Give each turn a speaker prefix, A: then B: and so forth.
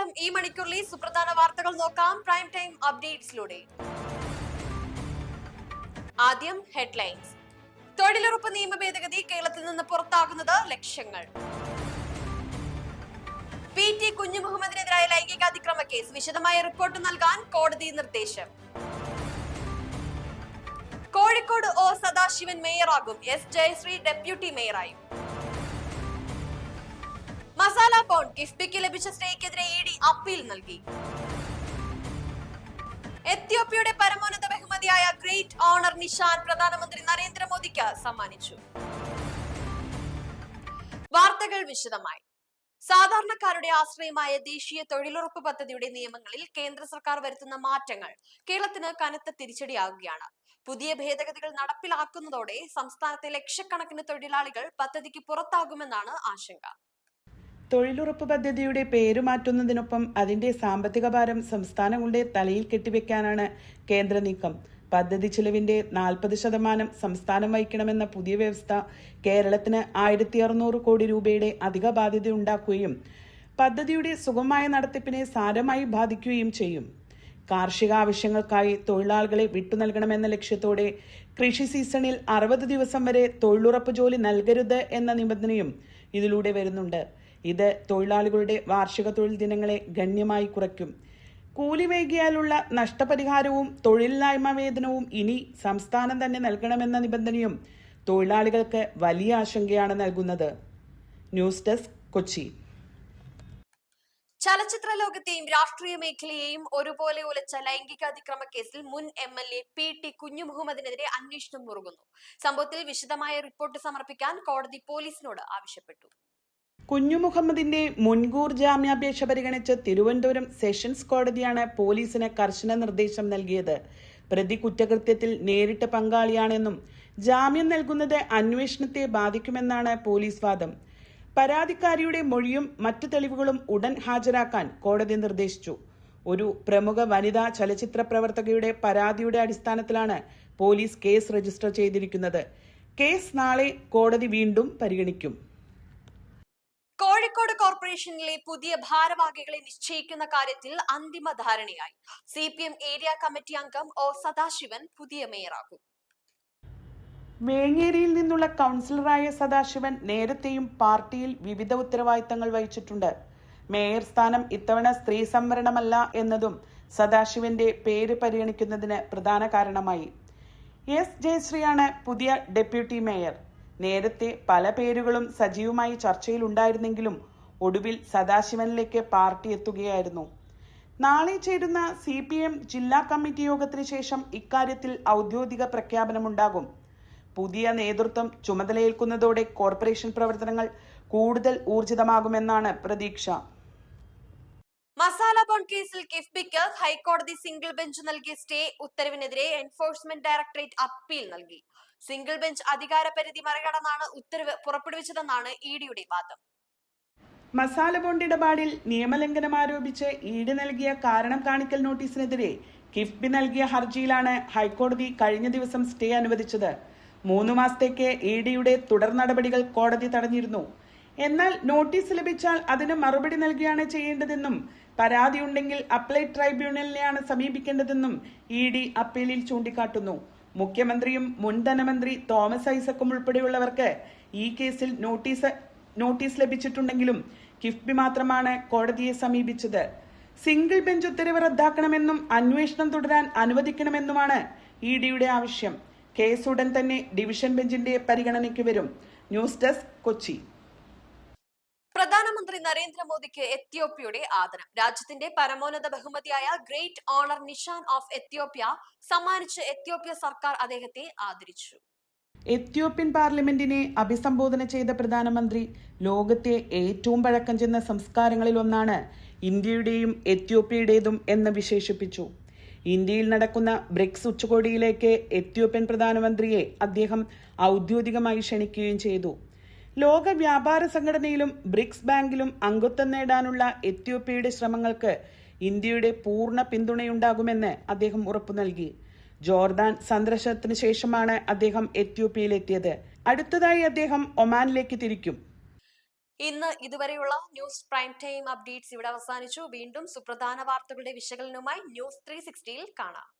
A: നമസ്കാരം. ഈ മണിക്കൂറിലെ സുപ്രധാന വാർത്തകൾ നോക്കാം. പ്രൈം ടൈം അപ്ഡേറ്റ്സിലൂടെ. ആദ്യം ഹെഡ്ലൈൻസ്. തൊഴിലുറപ്പ് നിയമ ഭേദഗതി കേരളത്തിൽ നിന്ന് പുറത്താകുന്നത് ലക്ഷ്യങ്ങൾ. പി ടി കുഞ്ഞുമുഹമ്മദിനെതിരായ ലൈംഗികാതിക്രമ കേസ് വിശദമായ റിപ്പോർട്ട് നൽകാൻ കോടതി നിർദ്ദേശം. കോഴിക്കോട് ഒ സദാശിവൻ മേയറാകും. എസ് ജയശ്രീ ഡെപ്യൂട്ടി മേയറായും. മസാല ബോണ്ട് കിഫ്ബിക്ക് ലഭിച്ച സ്റ്റേക്കെതിരെ ഇ ഡി അപ്പീൽ നൽകി. എത്യോപ്യയുടെ പരമോന്നത ബഹുമതിയായ ഗ്രേറ്റ് ഓണർ നിഷാൻ പ്രധാനമന്ത്രി നരേന്ദ്രമോദിക്ക് സമ്മാനിച്ചു. വാർത്തകൾ വിശദമായി. സാധാരണക്കാരുടെ ആശ്രയമായ ദേശീയ തൊഴിലുറപ്പ് പദ്ധതിയുടെ നിയമങ്ങളിൽ കേന്ദ്ര സർക്കാർ വരുത്തുന്ന മാറ്റങ്ങൾ കേരളത്തിന് കനത്ത തിരിച്ചടിയാകുകയാണ്. പുതിയ ഭേദഗതികൾ നടപ്പിലാക്കുന്നതോടെ സംസ്ഥാനത്തെ ലക്ഷക്കണക്കിന് തൊഴിലാളികൾ പദ്ധതിക്ക് പുറത്താകുമെന്നാണ് ആശങ്ക.
B: തൊഴിലുറപ്പ് പദ്ധതിയുടെ പേര് മാറ്റുന്നതിനൊപ്പം അതിന്റെ സാമ്പത്തിക ഭാരം സംസ്ഥാനങ്ങളുടെ തലയിൽ കെട്ടിവെക്കാനാണ് കേന്ദ്ര നീക്കം. പദ്ധതി ചിലവിന്റെ നാൽപ്പത് ശതമാനം സംസ്ഥാനം വഹിക്കണമെന്ന പുതിയ വ്യവസ്ഥ കേരളത്തിന് ആയിരത്തി അറുന്നൂറ് കോടി രൂപയുടെ അധിക ബാധ്യത ഉണ്ടാക്കുകയും പദ്ധതിയുടെ സുഗമമായ നടത്തിപ്പിനെ സാരമായി ബാധിക്കുകയും ചെയ്യും. കാർഷിക ആവശ്യങ്ങൾക്കായി തൊഴിലാളികളെ വിട്ടുനൽകണമെന്ന ലക്ഷ്യത്തോടെ കൃഷി സീസണിൽ അറുപത് ദിവസം വരെ തൊഴിലുറപ്പ് ജോലി നൽകരുത് എന്ന നിബന്ധനയും ഇതിലൂടെ വരുന്നുണ്ട്. ഇത് തൊഴിലാളികളുടെ വാർഷിക തൊഴിൽ ദിനങ്ങളെ ഗണ്യമായി കുറയ്ക്കും. കൂലി വൈകിയാലുള്ള നഷ്ടപരിഹാരവും തൊഴിലില്ലായ്മ വേതനവും ഇനി സംസ്ഥാനം തന്നെ നൽകണമെന്ന നിബന്ധനയും തൊഴിലാളികൾക്ക് വലിയ ആശങ്കയാണ് നൽകുന്നത്. News desk Kochi.
A: ചലച്ചിത്ര ലോകത്തെയും രാഷ്ട്രീയ മേഖലയെയും ഒരുപോലെ ഉലച്ച ലൈംഗിക അതിക്രമ കേസിൽ മുൻ M L A P T കുഞ്ഞുമുഹമ്മദിനെതിരെ അന്വേഷണം മുറുകുന്നു. സംഭവത്തിൽ വിശദമായ റിപ്പോർട്ട് സമർപ്പിക്കാൻ കോടതി പോലീസിനോട് ആവശ്യപ്പെട്ടു.
B: കുഞ്ഞു മുഹമ്മദിന്റെ മുൻകൂർ ജാമ്യാപേക്ഷ പരിഗണിച്ച് തിരുവനന്തപുരം സെഷൻസ് കോടതിയാണ് പോലീസിന് കർശന നിർദ്ദേശം നൽകിയത്. പ്രതി കുറ്റകൃത്യത്തിൽ നേരിട്ട് പങ്കാളിയാണെന്നും ജാമ്യം നൽകുന്നത് അന്വേഷണത്തെ ബാധിക്കുമെന്നാണ് പോലീസ് വാദം. പരാതിക്കാരിയുടെ മൊഴിയും മറ്റു തെളിവുകളും ഉടൻ ഹാജരാക്കാൻ കോടതി നിർദ്ദേശിച്ചു. ഒരു പ്രമുഖ വനിതാ ചലച്ചിത്ര പ്രവർത്തകയുടെ പരാതിയുടെ അടിസ്ഥാനത്തിലാണ് പോലീസ് കേസ് രജിസ്റ്റർ ചെയ്തിരിക്കുന്നത്. കേസ് നാളെ കോടതി വീണ്ടും പരിഗണിക്കും.
A: കോഴിക്കോട് കോർപ്പറേഷനിലെ പുതിയ ഭാരവാഹികളെ നിശ്ചയിക്കുന്ന കാര്യത്തിൽ അന്തിമ ധാരണയായി. C P M area committee അംഗം ഒ സദാശിവൻ പുതിയ മേയറാകും.
B: വേങ്ങേരിയിൽ നിന്നുള്ള കൗൺസിലറായ സദാശിവൻ നേരത്തെയും പാർട്ടിയിൽ വിവിധ ഉത്തരവാദിത്തങ്ങൾ വഹിച്ചിട്ടുണ്ട്. മേയർ സ്ഥാനം ഇത്തവണ സ്ത്രീ സംവരണമല്ല എന്നതും സദാശിവന്റെ പേര് പരിഗണിക്കുന്നതിന് പ്രധാന കാരണമായി. എസ് ജയശ്രീയാണ് പുതിയ ഡെപ്യൂട്ടി മേയർ. നേരത്തെ പല പേരുകളും സജീവമായി ചർച്ചയിൽ ഉണ്ടായിരുന്നെങ്കിലും ഒടുവിൽ സദാശിവനിലേക്ക് പാർട്ടി എത്തുകയായിരുന്നു. നാളെ ചേരുന്ന സി പി എം ജില്ലാ കമ്മിറ്റി യോഗത്തിന് ശേഷം ഇക്കാര്യത്തിൽ ഔദ്യോഗിക പ്രഖ്യാപനമുണ്ടാകും. പുതിയ നേതൃത്വം ചുമതലയേൽക്കുന്നതോടെ കോർപ്പറേഷൻ പ്രവർത്തനങ്ങൾ കൂടുതൽ ഊർജിതമാകുമെന്നാണ് പ്രതീക്ഷ.
A: മസാല ബോണ്ട് കേസിൽ കിഫ്ബിക്ക് ഹൈക്കോടതി സിംഗിൾ ബെഞ്ച് നൽകിയ സ്റ്റേ ഉത്തരവിനെതിരെ എൻഫോഴ്സ്മെന്റ് ഡയറക്ടറേറ്റ് അപ്പീൽ നൽകി. സിംഗിൾ ബെഞ്ച് അധികാര പരിധി മറികടന്നാണ് ഉത്തരവ് പുറപ്പെടുവിച്ചതെന്നാണ് ഇഡിയുടെ ഡിയുടെ വാദം.
B: മസാല ബോണ്ട് ഇടപാടിൽ നിയമലംഘനം ആരോപിച്ച് ഈട് നൽകിയ കാരണം കാണിക്കൽ നോട്ടീസിനെതിരെ കിഫ്ബി നൽകിയ ഹർജിയിലാണ് ഹൈക്കോടതി കഴിഞ്ഞ ദിവസം സ്റ്റേ അനുവദിച്ചത്. മൂന്ന് മാസത്തേക്ക് ഇഡിയുടെ ഡിയുടെ തുടർ നടപടികൾ കോടതി തടഞ്ഞിരുന്നു. എന്നാൽ നോട്ടീസ് ലഭിച്ചാൽ അതിന് മറുപടി നൽകുകയാണ് ചെയ്യേണ്ടതെന്നും പരാതിയുണ്ടെങ്കിൽ അപ്ലൈ ട്രൈബ്യൂണലിനെയാണ് സമീപിക്കേണ്ടതെന്നും ഇ ഡി അപ്പീലിൽ ചൂണ്ടിക്കാട്ടുന്നു. മുഖ്യമന്ത്രിയും മുൻ ധനമന്ത്രി തോമസ് ഐസക്കും ഉൾപ്പെടെയുള്ളവർക്ക് ഈ കേസിൽ നോട്ടീസ് നോട്ടീസ് ലഭിച്ചിട്ടുണ്ടെങ്കിലും കിഫ്ബി മാത്രമാണ് കോടതിയെ സമീപിച്ചത്. സിംഗിൾ ബെഞ്ച് ഉത്തരവ് റദ്ദാക്കണമെന്നും അന്വേഷണം തുടരാൻ അനുവദിക്കണമെന്നുമാണ് ഇ ഡിയുടെ ആവശ്യം. കേസ് ഉടൻ തന്നെ ഡിവിഷൻ ബെഞ്ചിന്റെ പരിഗണനയ്ക്ക് വരും. News desk Kochi.
A: പ്രധാനമന്ത്രി നരേന്ദ്രമോദിക്ക് എത്യോപ്യയുടെ ആദരം. രാജ്യത്തിന്റെ പരമോന്നത ബഹുമതിയായ great honour Nishan of Ethiopia സമ്മാനിച്ച് എത്യോപ്യ സർക്കാർ അദ്ദേഹത്തെ ആദരിച്ചു.
B: എത്യോപ്യൻ പാർലമെന്റിനെ അഭിസംബോധന ചെയ്ത പ്രധാനമന്ത്രി ലോകത്തെ ഏറ്റവും പഴക്കം ചെന്ന സംസ്കാരങ്ങളിൽ ഒന്നാണ് ഇന്ത്യയുടെയും എത്യോപ്യയുടേതും എന്ന് വിശേഷിപ്പിച്ചു. ഇന്ത്യയിൽ നടക്കുന്ന ബ്രിക്സ് ഉച്ചകോടിയിലേക്ക് എത്യോപ്യൻ പ്രധാനമന്ത്രിയെ അദ്ദേഹം ഔദ്യോഗികമായി ക്ഷണിക്കുകയും ചെയ്തു. ലോക വ്യാപാര സംഘടനയിലും ബ്രിക്സ് ബാങ്കിലും അംഗത്വം നേടാനുള്ള എത്യോപ്യയുടെ ശ്രമങ്ങൾക്ക് ഇന്ത്യയുടെ പൂർണ പിന്തുണയുണ്ടാകുമെന്ന് അദ്ദേഹം ഉറപ്പു നൽകി. ജോർദാൻ സന്ദർശനത്തിന് ശേഷമാണ് അദ്ദേഹം എത്യോപ്യയിലെത്തിയത്. അടുത്തതായി അദ്ദേഹം ഒമാനിലേക്ക് തിരിക്കും.
A: ഇന്ന് ഇതുവരെയുള്ള ന്യൂസ് പ്രൈം ടൈം അപ്ഡേറ്റ്സ് ഇവിടെ അവസാനിച്ചു. വീണ്ടും സുപ്രധാന വാർത്തകളുടെ വിശകലനവുമായി ന്യൂസ് ത്രീ സിക്സ്റ്റിയിൽ കാണാം.